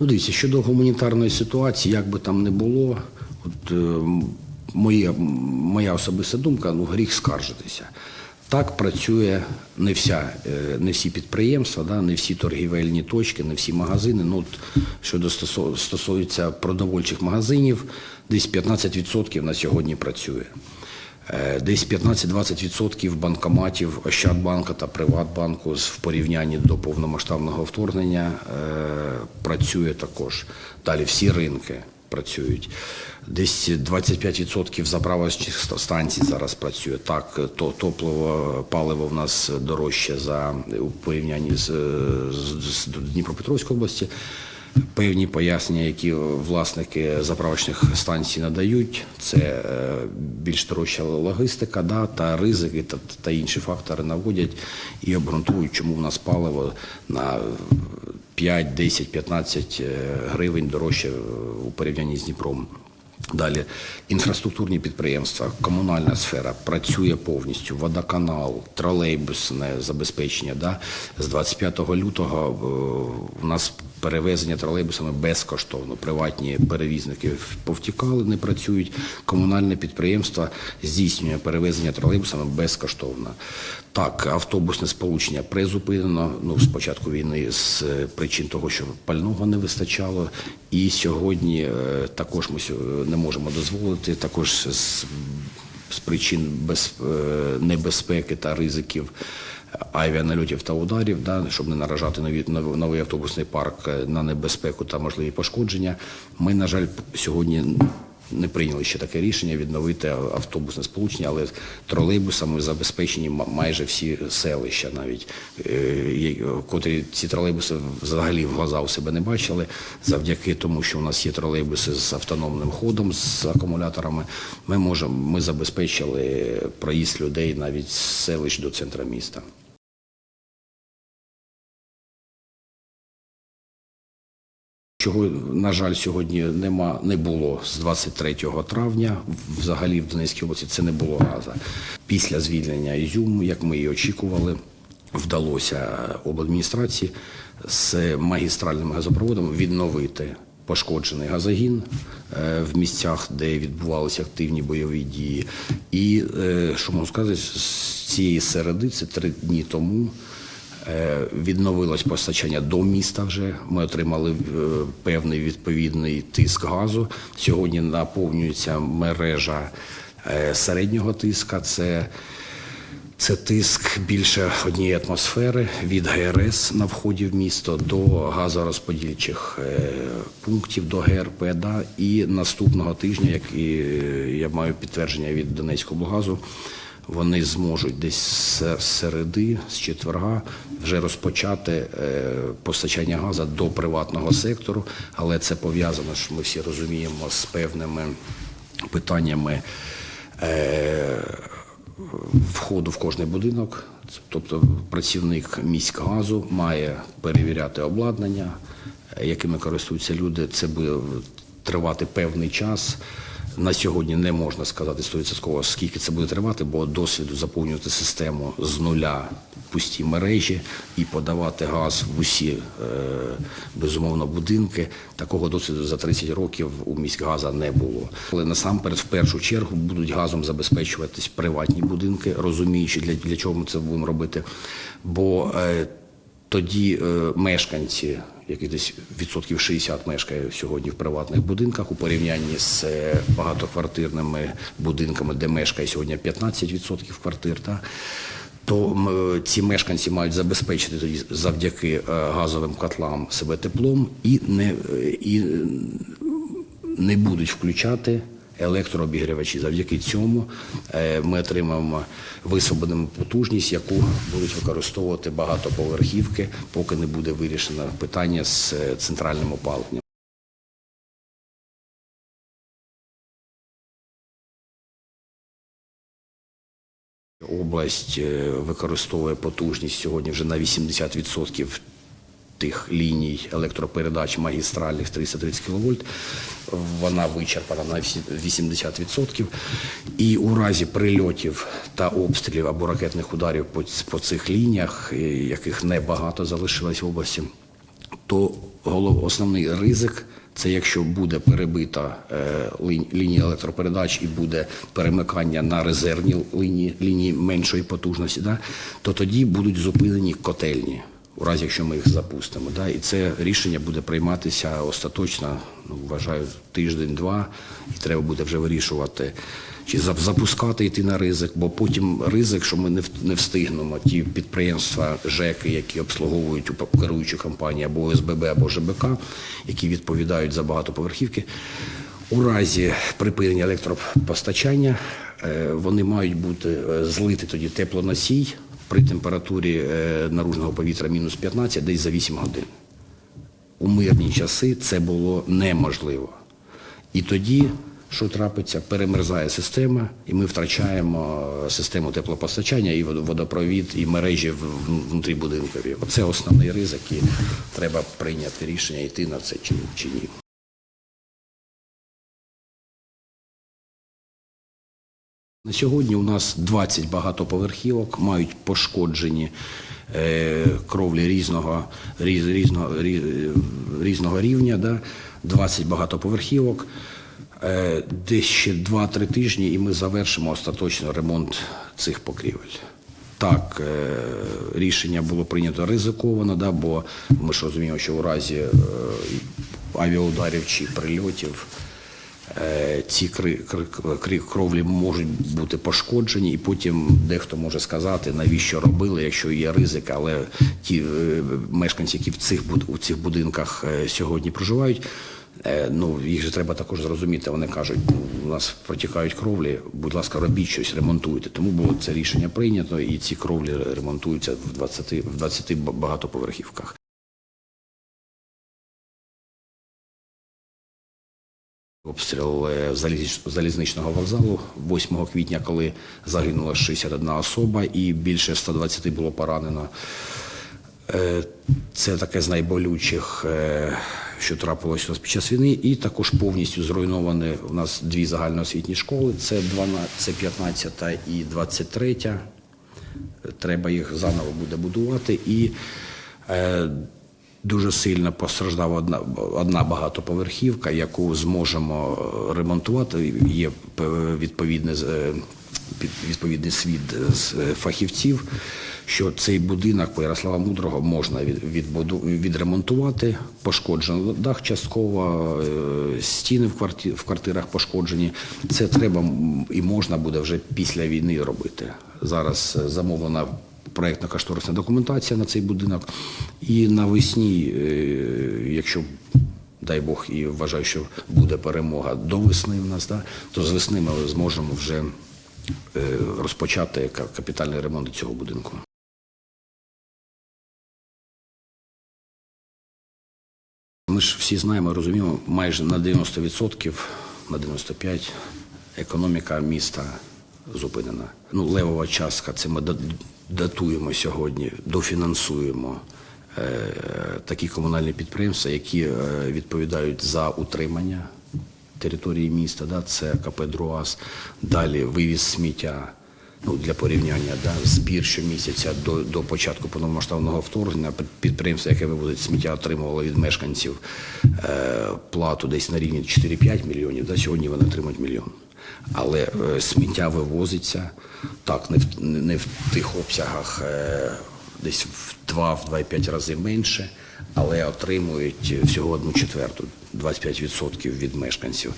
Ну, дивіться, щодо гуманітарної ситуації, як би там не було, от, е, моя, моя особиста думка, ну, гріх скаржитися. Так працює не, вся, е, не всі підприємства, да, не всі торгівельні точки, не всі магазини. Ну, от, щодо стосу- стосується продовольчих магазинів, десь 15% на сьогодні працює. Е, Десь 15-20% банкоматів Ощадбанка та Приватбанку в порівнянні до повномасштабного вторгнення е, працює також. Далі всі ринки працюють. Десь 25% заправочних станцій зараз працює. Так, то топливо, паливо в нас дорожче за у порівнянні з, з, з Дніпропетровської області. Певні пояснення, які власники заправочних станцій надають, це е, більш дорожча логістика, да, та ризики та, та інші фактори наводять і обґрунтують, чому в нас паливо на 5, 10, 15 е, гривень дорожче е, у порівнянні з Дніпром. Далі інфраструктурні підприємства, комунальна сфера працює повністю. Водоканал, тролейбусне забезпечення. Да? З 25 лютого е, у нас перевезення тролейбусами безкоштовно. Приватні перевізники повтікали, не працюють. Комунальне підприємство здійснює перевезення тролейбусами безкоштовно. Так, автобусне сполучення призупинено. Ну, з початку війни з е, причин того, що пального не вистачало. І сьогодні е, також ми не можемо дозволити, також з, з причин без, е, небезпеки та ризиків авіанальотів та ударів, да, щоб не наражати нові, нов- новий автобусний парк е, на небезпеку та можливі пошкодження. Ми, на жаль, сьогодні не прийняли ще таке рішення відновити автобусне сполучення, але тролейбусами забезпечені майже всі селища, навіть е, котрі ці тролейбуси взагалі в глаза у себе не бачили. Завдяки тому, що у нас є тролейбуси з автономним ходом, з акумуляторами, ми можемо ми забезпечили проїзд людей навіть з селищ до центра міста. Чого, на жаль, сьогодні нема, не було з 23 травня. Взагалі в Донецькій області це не було газу. Після звільнення Ізюму, як ми і очікували, вдалося обладміністрації з магістральним газопроводом відновити пошкоджений газогін е, в місцях, де відбувалися активні бойові дії. І е, що можу сказати, з цієї середи, це три дні тому. Е, Відновилось постачання до міста вже. Ми отримали е, певний відповідний тиск газу. Сьогодні наповнюється мережа е, середнього тиска. Це, це тиск більше однієї атмосфери від ГРС на вході в місто до газорозподільчих пунктів до ГРП. Да. І наступного тижня, як і я маю підтвердження від Донецького газу, вони зможуть десь з середи, з четверга вже розпочати е, постачання газу до приватного сектору, але це пов'язано, що ми всі розуміємо, з певними питаннями. Е, входу в кожний будинок. Тобто працівник міськгазу має перевіряти обладнання, якими користуються люди. Це буде тривати певний час. На сьогодні не можна сказати 100% скільки це буде тривати, бо досвіду заповнювати систему з нуля пусті мережі і подавати газ в усі е, безумовно будинки. Такого досвіду за 30 років у міськгаза не було. Але насамперед, в першу чергу, будуть газом забезпечуватись приватні будинки, розуміючи для, для чого ми це будемо робити. Бо е, тоді е, мешканці, яких десь відсотків 60 мешкає сьогодні в приватних будинках, у порівнянні з е, багатоквартирними будинками, де мешкає сьогодні 15% квартир, та, то м, ці мешканці мають забезпечити тоді завдяки е, газовим котлам себе теплом і не, е, і е, не будуть включати електрообігрівачі. Завдяки цьому е, ми отримаємо висвободимо потужність, яку будуть використовувати багатоповерхівки, поки не буде вирішено питання з е, центральним опаленням. Область е, використовує потужність сьогодні вже на 80% тих ліній електропередач магістральних 330 кВт. Вона вичерпана на 80%. І у разі прильотів та обстрілів або ракетних ударів по, по цих лініях, е, яких небагато залишилось в області, то голов, основний ризик це якщо буде перебита е, лінія електропередач і буде перемикання на резервні лінії, лінії меншої потужності, да, то тоді будуть зупинені котельні. У разі, якщо ми їх запустимо, да, і це рішення буде прийматися остаточно, ну, вважаю, тиждень-два, і треба буде вже вирішувати, чи запускати йти на ризик, бо потім ризик, що ми не встигнемо ті підприємства, ЖЕКи, які обслуговують уп- керуючі компанії або ОСББ, або ЖБК, які відповідають за багатоповерхівки. У разі припинення електропостачання е, вони мають бути е, злити тоді теплоносій при температурі е, наружного повітря мінус 15 десь за 8 годин. У мирні часи це було неможливо. І тоді, що трапиться, перемерзає система, і ми втрачаємо е, систему теплопостачання і водопровід, і мережі внутрі будинкові. Оце основний ризик, і треба прийняти рішення, йти на це чи ні. На сьогодні у нас 20 багатоповерхівок мають пошкоджені е, кровлі різного, різ, різного, рі- різного рівня, да? 20 багатоповерхівок. Е, десь ще 2-3 тижні, і ми завершимо остаточно ремонт цих покрівель. Так, е, рішення було прийнято ризиковано, да, бо ми ж розуміємо, що у разі е, авіаударів чи прильотів е, ці кри, кри- кровлі можуть бути пошкоджені, і потім дехто може сказати, навіщо робили, якщо є ризик, але ті е, мешканці, які в цих у цих будинках е, сьогодні проживають. е, Ну, їх же треба також зрозуміти. Вони кажуть, ну, у нас протікають кровлі, будь ласка, робіть щось, ремонтуйте. Тому було це рішення прийнято, і ці кровлі ремонтуються в 20, в 20 багатоповерхівках. Обстріл е, залізничного вокзалу 8 квітня, коли загинула 61 особа і більше 120 було поранено. Е, Це таке з найболючих, е, що трапилось у нас під час війни, і також повністю зруйновані у нас дві загальноосвітні школи. Це 12, 15 і 23. Треба їх заново буде будувати. І дуже сильно постраждала одна, одна багатоповерхівка, яку зможемо е, ремонтувати. Є з- е, відповідний свід з е, фахівців, що цей будинок по Ярослава Мудрого можна відремонтувати. Пошкоджено дах частково, стіни в, кварті, в квартирах пошкоджені. Це треба і можна буде вже після війни робити. Зараз е, замовлена проєктно-кошторисна документація на цей будинок. І навесні, е, якщо дай Бог і вважаю, що буде перемога до весни в нас, то з весни ми зможемо вже е, розпочати капітальний ремонт цього будинку. Ми ж всі знаємо, розуміємо, майже на 90%, на 95% економіка міста зупинена. Ну, левова частка це ми датуємо сьогодні, дофінансуємо е, такі комунальні підприємства, які е, відповідають за утримання території міста. Да, це КП «Друаз», далі вивіз сміття. Ну, для порівняння, да, збір щомісяця до, до початку повномасштабного вторгнення підприємство, яке вивозить сміття, отримувало від мешканців е, плату десь на рівні 4-5 мільйонів. Да, сьогодні вони отримують мільйон. Але е, сміття вивозиться так, не в, не в тих обсягах, е, десь в 2-2,5 рази менше, але отримують всього одну четверту, 25% від мешканців.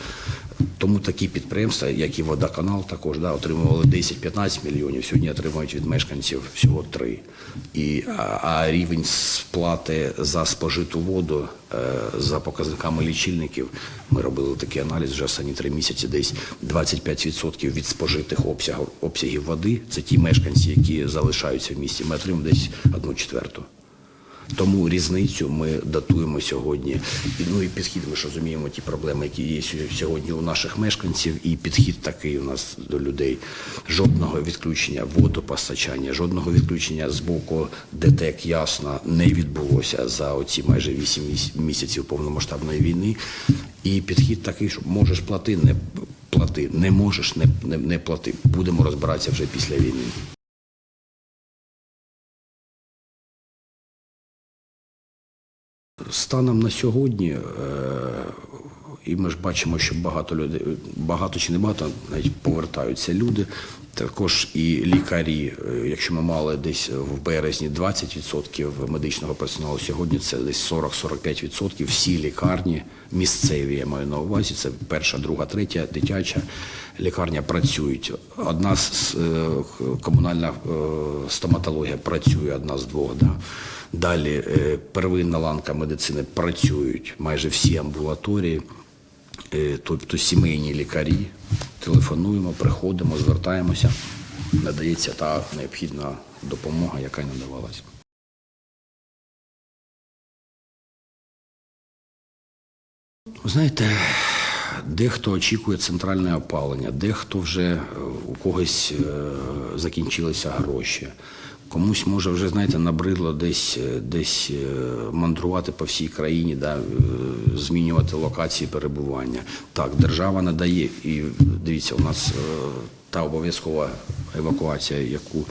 Тому такі підприємства, як і водоканал, також да, отримували 10-15 мільйонів, сьогодні отримують від мешканців всього 3. І, а, а рівень сплати за спожиту воду е, за показниками лічильників, ми робили такий аналіз вже останні три місяці, десь 25% від спожитих обсягів, обсягів води. Це ті мешканці, які залишаються в місті. Ми отримуємо десь одну четверту. Тому різницю ми датуємо сьогодні. Ну і підхід, ми ж розуміємо ті проблеми, які є сьогодні у наших мешканців, і підхід такий у нас до людей. Жодного відключення водопостачання, жодного відключення з боку ДТЕК ясно не відбулося за оці майже 8 місяців повномасштабної війни. І підхід такий, що можеш плати, не плати, не можеш, не, не, не плати. Будемо розбиратися вже після війни. Станом на сьогодні, е, і ми ж бачимо, що багато людей, багато чи не багато, навіть повертаються люди. Також і лікарі, е, якщо ми мали десь в березні 20% медичного персоналу, сьогодні це десь 40-45%. Всі лікарні місцеві, я маю на увазі, це перша, друга, третя дитяча лікарня працюють. Одна з е, комунальна е, стоматологія працює, одна з двох. Да? Далі первинна ланка медицини працюють майже всі амбулаторії, тобто сімейні лікарі. Телефонуємо, приходимо, звертаємося, надається та необхідна допомога, яка надавалась. Ви знаєте, дехто очікує центральне опалення, дехто вже е, у когось е, закінчилися гроші. Комусь може вже знаєте набридло десь е, десь е, мандрувати по всій країні, да, е, змінювати локації перебування. Так, держава надає, і дивіться, у нас та обов'язкова евакуація, яку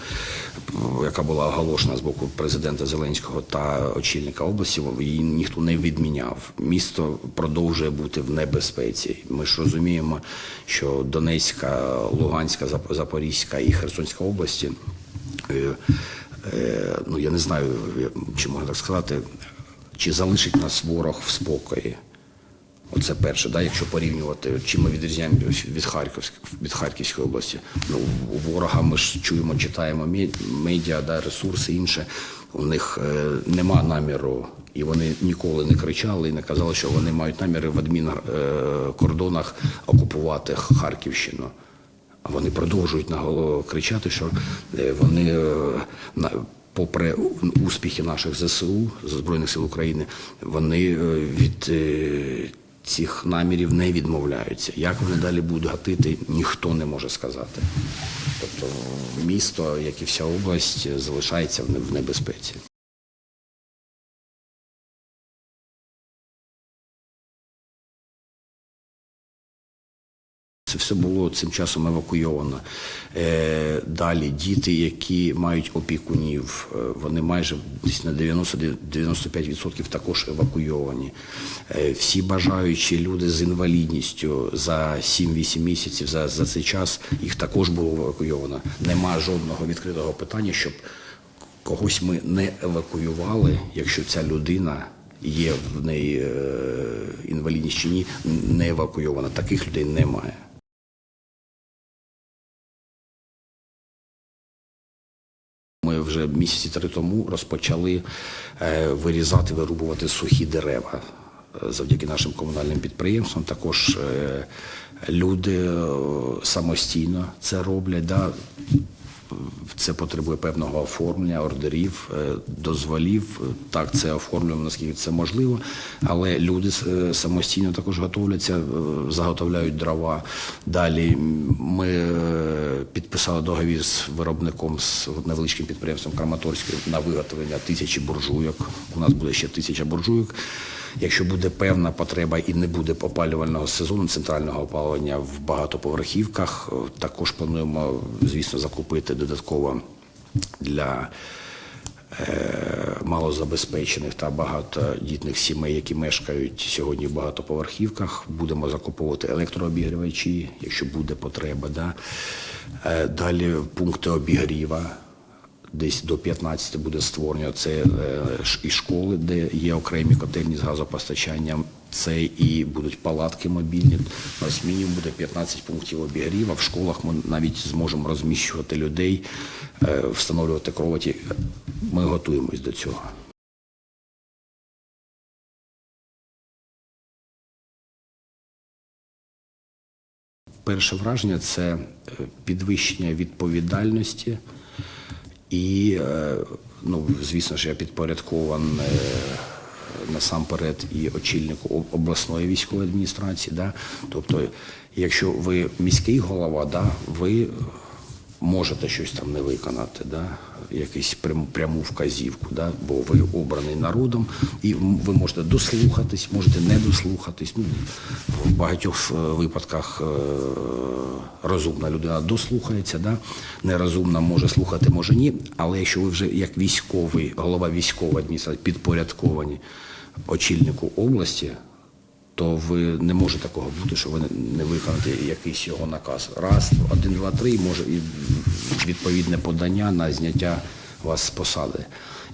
яка була оголошена з боку президента Зеленського та очільника області, її ніхто не відміняв. Місто продовжує бути в небезпеці. Ми ж розуміємо, що Донецька, Луганська, Запорізька і Херсонська області. Е, е, Ну, я не знаю, чи можна так сказати, чи залишить нас ворог в спокої. Оце перше, да, якщо порівнювати, чим ми відрізняємося від Харківської, від Харківської області. Ну, у ворога ми ж чуємо, читаємо медіа, да, ресурси інше. У них е, нема наміру, і вони ніколи не кричали і не казали, що вони мають наміри в адмінкордонах окупувати Харківщину. Вони продовжують наголо кричати, що е, вони, е, на- попри успіхи наших ЗСУ, Збройних сил України, вони е, від цих намірів не відмовляються. Як вони далі будуть гатити, ніхто не може сказати. Тобто місто, як і вся область, залишається в небезпеці. Це все було цим часом евакуйовано. Е, далі діти, які мають опікунів, е, вони майже десь на 90-95% також евакуйовані. Е, всі бажаючі люди з інвалідністю за 7-8 місяців за, за цей час їх також було евакуйовано. Нема жодного відкритого питання, щоб когось ми не евакуювали, якщо ця людина. Є в неї інвалідність чи ні, не евакуйована. Таких людей немає. Вже місяці три тому розпочали е, вирізати, вирубувати сухі дерева. Е, Завдяки нашим комунальним підприємствам також е, люди самостійно це роблять. Це потребує певного оформлення, ордерів, е, дозволів. Так, це оформлюємо, наскільки це можливо. Але люди е, самостійно також готовляться, е, заготовляють дрова. Далі ми підписали договір з виробником з невеличким підприємством Краматорської на виготовлення тисячі буржуйок. У нас буде ще тисяча буржуйок. Якщо буде певна потреба і не буде опалювального сезону центрального опалення в багатоповерхівках, е, також плануємо, звісно, закупити додатково для е, малозабезпечених та багатодітних сімей, які мешкають сьогодні в багатоповерхівках. Будемо закуповувати електрообігрівачі, якщо буде потреба. Да? Е, Далі пункти обігріва. Десь до 15 буде створення. Це е, і школи, де є окремі котельні з газопостачанням. Це і будуть палатки мобільні. У нас мінімум буде 15 пунктів обігріва. В школах ми навіть зможемо розміщувати людей, е, встановлювати кроваті. Ми готуємось до цього. Перше враження це е, підвищення відповідальності і, е, ну, звісно ж, я підпорядкований е, насамперед і очільнику обласної військової адміністрації. Да? Тобто, якщо ви міський голова, да, ви можете щось там не виконати, да? якусь прям- пряму вказівку, да? бо ви обраний народом, і ви можете дослухатись, можете не дослухатись. Ну, в багатьох е, випадках е, розумна людина дослухається, да? нерозумна може слухати, може ні. Але якщо ви вже як військовий, голова військової адміністрації підпорядковані, очільнику області, то ви не може такого бути, що ви не- виконаєте якийсь його наказ. Раз, один, два, три, може і відповідне подання на зняття вас з посади.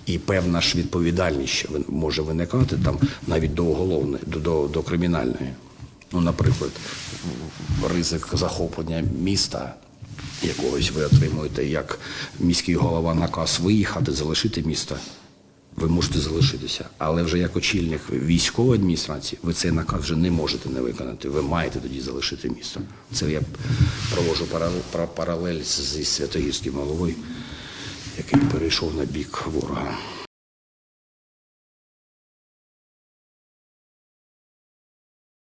І певна ж відповідальність може виникати там навіть до уголовної, до, до, до кримінальної. Ну, наприклад, ризик захоплення міста якогось ви отримуєте як міський голова наказ виїхати, залишити місто. Ви можете залишитися, але вже як очільник військової адміністрації ви цей наказ вже не можете не виконати. Ви маєте тоді залишити місто. Це я провожу паралель, зі Святогірським головою, який перейшов на бік ворога.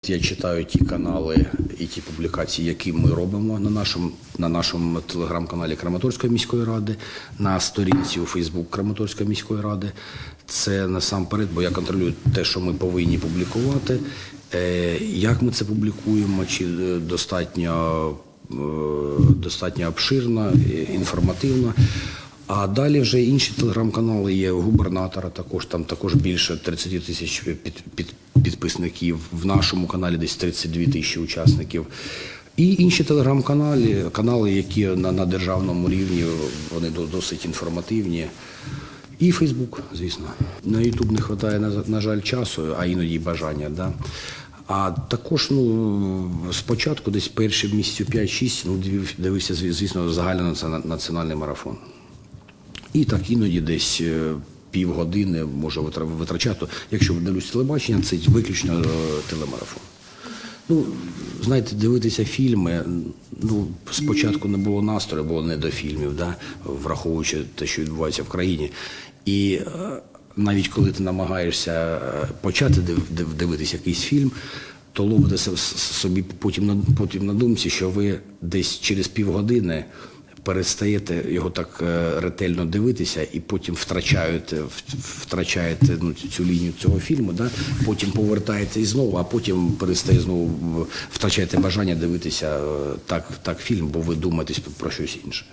Я читаю ті канали і ті публікації, які ми робимо на нашому, на нашому телеграм-каналі Краматорської міської ради, на сторінці у Фейсбук Краматорської міської ради. Це насамперед, бо я контролюю те, що ми повинні публікувати. Е, Як ми це публікуємо, чи е, достатньо, е, достатньо обширно, інформативно. А далі вже інші телеграм-канали є губернатора. Також там також більше 30 тисяч під, під, підписників. В нашому каналі десь 32 тисячі учасників. І інші телеграм-канали, канали, які на, на державному рівні, вони досить інформативні. І Фейсбук, звісно. На Ютуб не вистачає, на, на жаль, часу, а іноді бажання. Да? А також ну, спочатку, десь перші місяців 5-6, ну, дивився, звісно, загальний національний марафон. І так іноді десь е, півгодини може витрачати. Якщо дивлюсь телебачення, це виключно е, телемарафон. Ну, знаєте, дивитися фільми. Ну, спочатку не було настрою, було не до фільмів, да? враховуючи те, що відбувається в країні. І е, навіть коли ти намагаєшся почати див- див- дивитися якийсь фільм, то ловите собі потім на, потім на думці, що ви десь через півгодини перестаєте його так е, ретельно дивитися і потім втрачаєте, втрачаєте ну, цю- лінію цього фільму, да? потім і знову, а потім перестає знову втрачаєте бажання дивитися е, так, так фільм, бо ви думаєте про щось інше.